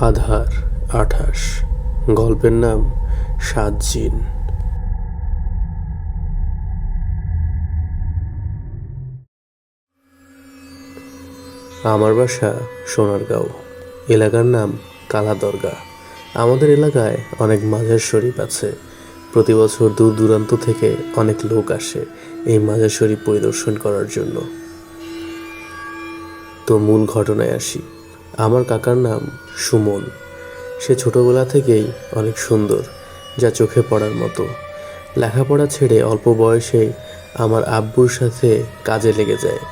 আধার আঠাশ। গল্পের নাম সাত জিন। আমার বাসা সোনারগাঁও। এলাকার নাম কালা দরগা আমাদের এলাকায় অনেক মাঝের শরীফ আছে। প্রতি বছর দূর দূরান্ত থেকে অনেক লোক আসে এই মাঝের শরীফ পরিদর্শন করার জন্য। তো মূল ঘটনায় আসি। আমার কাকার নাম সুমন। সে ছোটবেলা থেকেই অনেক সুন্দর, যা চোখে পড়ার মতো। লেখাপড়া ছেড়ে অল্প বয়সেই আমার আব্বুর সাথে কাজে লেগে যায়।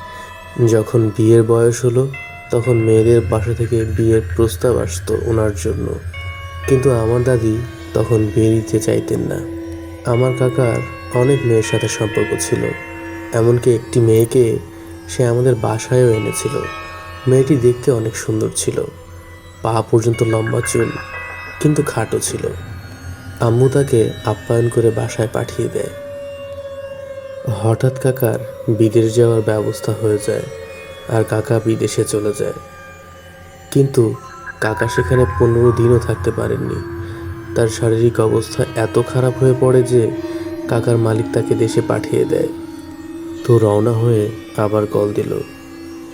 যখন বিয়ের বয়স হলো, তখন মেয়েদের বাসা থেকে বিয়ের প্রস্তাব আসতো ওনার জন্য। কিন্তু আমার দাদি তখন বিয়ে দিতে চাইতেন না। আমার কাকার অনেক মেয়ের সাথে সম্পর্ক ছিল, এমনকি একটি মেয়েকে সে আমাদের বাসায়ও এনেছিল। মেয়েটি দেখতে অনেক সুন্দর ছিল। পা পর্যন্ত লম্বা চুল, কিন্তু খাটো ছিল। আম্মু তাকে আপ্যায়ন করে বাসায় পাঠিয়ে দেয়। হঠাৎ কাকার বিদেশ যাওয়ার ব্যবস্থা হয়ে যায় আর কাকা বিদেশে চলে যায়। কিন্তু কাকা সেখানে পনেরো দিনও থাকতে পারেননি। তার শারীরিক অবস্থা এত খারাপ হয়ে পড়ে যে কাকার মালিক তাকে দেশে পাঠিয়ে দেয়। তো রওনা হয়ে আবার কল দিল।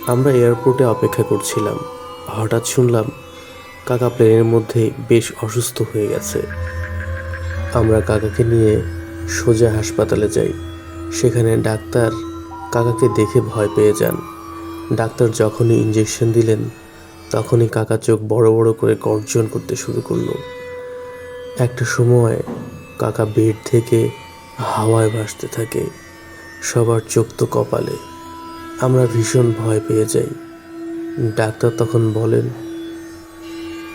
আমরা এয়ারপোর্টে অপেক্ষা করছিলাম। হঠাৎ শুনলাম, কাকা প্লেনের মধ্যে বেশ অসুস্থ হয়ে গেছে। আমরা কাকাকে নিয়ে সোজা হাসপাতালে যাই। সেখানে ডাক্তার কাকাকে দেখে ভয় পেয়ে যান। ডাক্তার যখনই ইঞ্জেকশন দিলেন, তখনই কাকা চোখ বড় বড় করে গর্জন করতে শুরু করল। একটা সময় কাকা বেড থেকে হাওয়ায় ভাসতে থাকে। সবার চোখ তো কপালে। আমরা ভীষণ ভয় পেয়ে যাই। ডাক্তার তখন বলেন,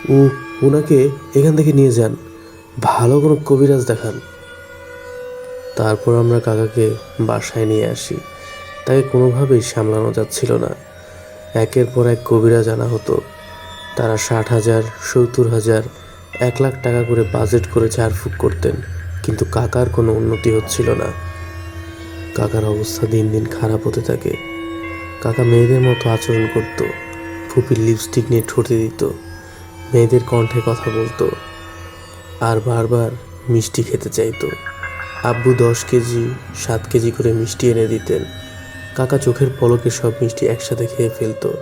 উ, উনাকে এখান থেকে নিয়ে যান, ভালো কোনো কবিরাজ দেখান। তারপর আমরা কাকাকে বাসায় নিয়ে আসি। তাকে কোনোভাবেই সামলানো যাচ্ছিল না। একের পর এক কবিরাজ আনা হতো। তারা ষাট হাজার, সত্তর হাজার, এক লাখ টাকা করে বাজেট করে ঝাড়ফুঁক করতেন, কিন্তু কাকার কোনো উন্নতি হচ্ছিল না। কাকার অবস্থা দিন দিন খারাপ হতে থাকে। কাকা মেয়েদের মতো আচরণ করত। ফুপির লিপস্টিক নিয়ে ঠোঁটে দিত। মেয়েদের কণ্ঠে কথা বলতো। আর বারবার মিষ্টি খেতে চাইতো। আব্বু দশ কেজি, সাত কেজি করে মিষ্টি এনে দিতেন। কাকা চোখের পলকে সব মিষ্টি একসাথে খেয়ে ফেলতো।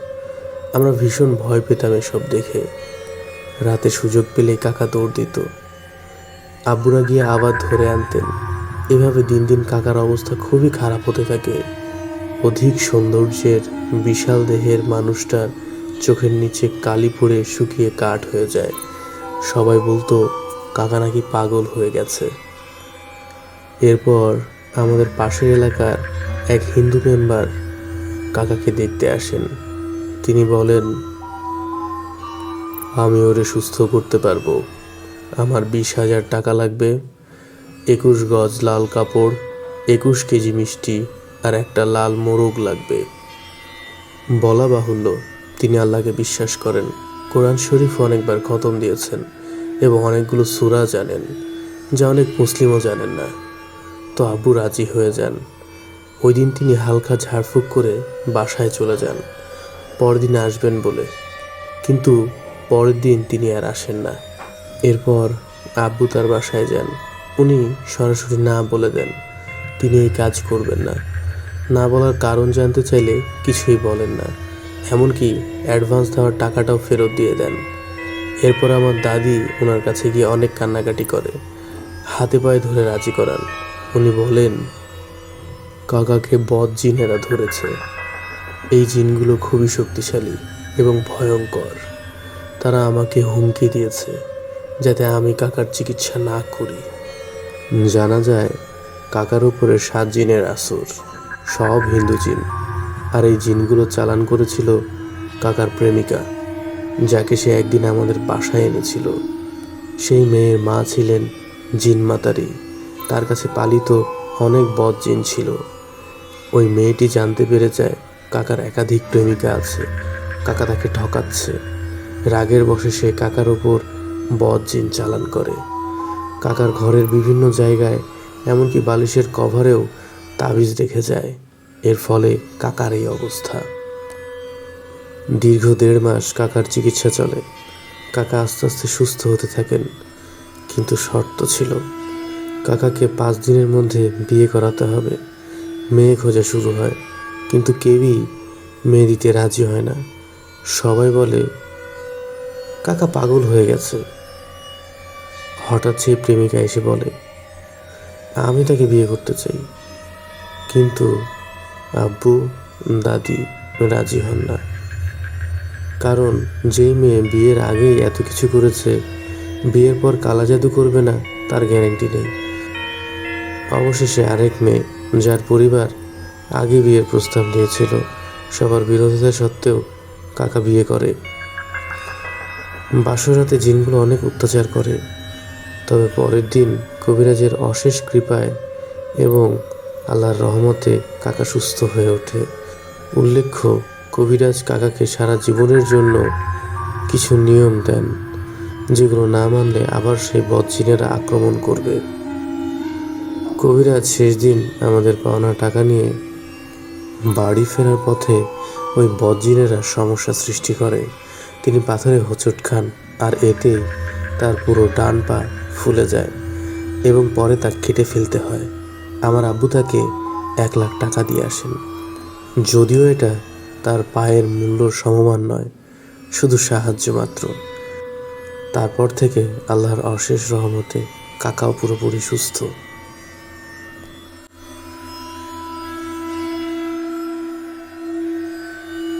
আমরা ভীষণ ভয় পেতাম এসব দেখে। রাতে সুযোগ পেলে কাকা দৌড় দিত। আব্বুরা গিয়ে আবার ধরে আনতেন। এভাবে দিন দিন কাকার অবস্থা খুবই খারাপ হতে থাকে। অধিক সৌন্দর্যের বিশাল দেহের মানুষটার চোখের নিচে কালি পড়ে শুকিয়ে কাঠ হয়ে যায়। সবাই বলতো, কাকা নাকি পাগল হয়ে গেছে। এরপর আমাদের পাশের এলাকার এক হিন্দু মেম্বার কাকাকে দেখতে আসেন। তিনি বলেন, আমি ওরে সুস্থ করতে পারব। আমার বিশ হাজার টাকা লাগবে, একুশ গজ লাল কাপড়, একুশ কেজি মিষ্টি আর একটা লাল মোরগ লাগবে। বলা বাহুল্য, তিনি আল্লাহকে বিশ্বাস করেন। কোরআন শরীফ অনেকবার খতম দিয়েছেন এবং অনেকগুলো সুরা জানেন, যা অনেক মুসলিমও জানেন না। তো আব্বু রাজি হয়ে যান। ওই দিন তিনি হালকা ঝাড়ফুঁক করে বাসায় চলে যান। পরদিন আসবেন বলে। কিন্তু পরের দিন তিনি আর আসেন না। এরপর আব্বু তার বাসায় যান। উনি সরাসরি না বলে দেন। তিনি এই কাজ করবেন না। না বলার কারণ জানতে চাইলে কিছুই বলেন না। এমনকি অ্যাডভান্স দেওয়ার টাকাটাও ফেরত দিয়ে দেন। এরপর আমার দাদি ওনার কাছে গিয়ে অনেক কান্নাকাটি করে। হাতে পায়ে ধরে রাজি করান। উনি বলেন, কাকাকে বদ জিনেরা ধরেছে। এই জিনগুলো খুবই শক্তিশালী এবং ভয়ঙ্কর। তারা আমাকে হুমকি দিয়েছে যাতে আমি কাকার চিকিৎসা না করি। জানা যায়, কাকার উপরে সাত জিনের আসর। সব হিন্দু জিন। আর এই জিনগুলো চালান করেছিল কাকার প্রেমিকা, যাকে সে একদিন আমাদের বাসায় এনেছিল। সেই মেয়ের মা ছিলেন জিন মাতারি। তার কাছে পালিত অনেক বদ জিন ছিল। ওই মেয়েটি জানতে পেরে যায় কাকার একাধিক প্রেমিকা আছে, কাকা তাকে ঠকাচ্ছে। রাগের বসে সে কাকার ওপর বদ জিন চালান করে। কাকার ঘরের বিভিন্ন জায়গায়, এমনকি বালিশের কভারেও তাবিজ রেখে যায়। এর ফলে কাকার এই অবস্থা। দীর্ঘ দেড় মাস কাকার চিকিৎসা চলে। কাকা আস্তে আস্তে সুস্থ হতে থাকেন, কিন্তু শর্ত ছিল, কাকাকে পাঁচ দিনের মধ্যে বিয়ে করাতে হবে। মেয়ে খোঁজা শুরু হয়, কিন্তু কেউই মেয়ে দিতে রাজি হয় না। সবাই বলে, কাকা পাগল হয়ে গেছে। হঠাৎ সেই প্রেমিকা এসে বলে, আমি তাকে বিয়ে করতে চাই। কিন্তু আব্বু, দাদি রাজি হন না। কারণ যেই মেয়ে বিয়ের আগেই এত কিছু করেছে, বিয়ের পর কালা জাদু করবে না, তার গ্যারেন্টি নেই। অবশেষে আরেক মেয়ে, যার পরিবার আগে বিয়ের প্রস্তাব দিয়েছিল, সবার বিরোধিতা সত্ত্বেও কাকা বিয়ে করে। বাসরাতে জিনগুলো অনেক অত্যাচার করে। তবে পরের দিন কবিরাজের অশেষ কৃপায় এবং আল্লাহর রহমতে কাকা সুস্থ হয়ে ওঠে। উল্লেখ্য, কবিরাজ কাকাকে সারা জীবনের জন্য কিছু নিয়ম দেন, যেগুলো না মানলে আবার সেই বদজিনেরা আক্রমণ করবে। কবিরাজ শেষ দিন আমাদের পাওনা টাকা নিয়ে বাড়ি ফেরার পথে ওই বদজিনেরা সমস্যা সৃষ্টি করে। তিনি পাথরে হোঁচট খান আর এতেই তার পুরো ডান পা ফুলে যায় এবং পরে তা কেটে ফেলতে হয়। আমার আব্বু তাকে এক লাখ টাকা দিয়ে আসেন। যদিও এটা তার পায়ের মূল্য সমমান নয়, শুধু সাহায্য মাত্র। তারপর থেকে আল্লাহর অশেষ রহমতে কাকাও পুরোপুরি সুস্থ।